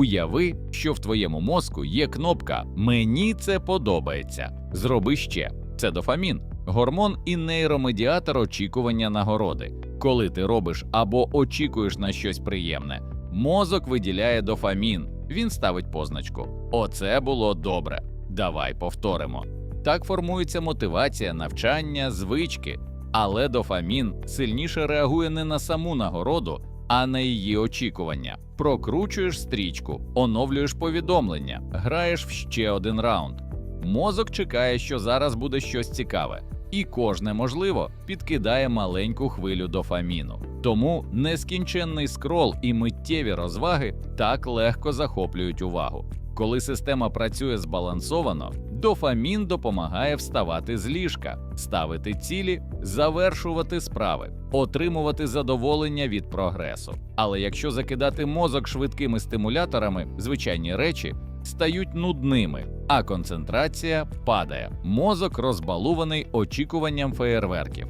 Уяви, що в твоєму мозку є кнопка Мені це подобається. Зроби ще. Це дофамін, гормон і нейромедіатор очікування нагороди. Коли ти робиш або очікуєш на щось приємне, мозок виділяє дофамін. Він ставить позначку. Оце було добре. Давай повторимо. Так формується мотивація, навчання, звички. Але дофамін сильніше реагує не на саму нагороду, а на її очікування. Прокручуєш стрічку, оновлюєш повідомлення, граєш в ще один раунд. Мозок чекає, що зараз буде щось цікаве, і кожне можливо підкидає маленьку хвилю дофаміну. Тому нескінченний скрол і миттєві розваги так легко захоплюють увагу. Коли система працює збалансовано, дофамін допомагає вставати з ліжка, ставити цілі, завершувати справи, отримувати задоволення від прогресу. Але якщо закидати мозок швидкими стимуляторами, звичайні речі стають нудними, а концентрація падає. Мозок розбалуваний очікуванням феєрверків.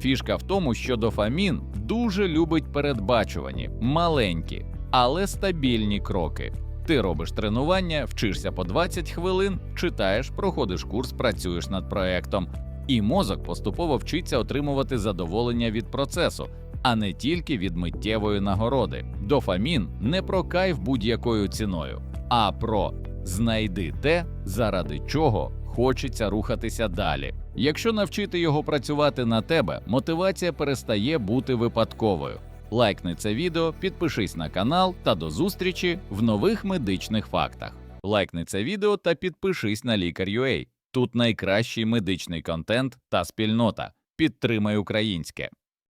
Фішка в тому, що дофамін дуже любить передбачувані, маленькі, але стабільні кроки. Ти робиш тренування, вчишся по 20 хвилин, читаєш, проходиш курс, працюєш над проектом, і мозок поступово вчиться отримувати задоволення від процесу, а не тільки від миттєвої нагороди. Дофамін не про кайф будь-якою ціною, а про знайди те, заради чого хочеться рухатися далі. Якщо навчити його працювати на тебе, мотивація перестає бути випадковою. Лайкни це відео, підпишись на канал та до зустрічі в нових медичних фактах. Лайкни це відео та підпишись на Лікар.ua. Тут найкращий медичний контент та спільнота. Підтримай українське.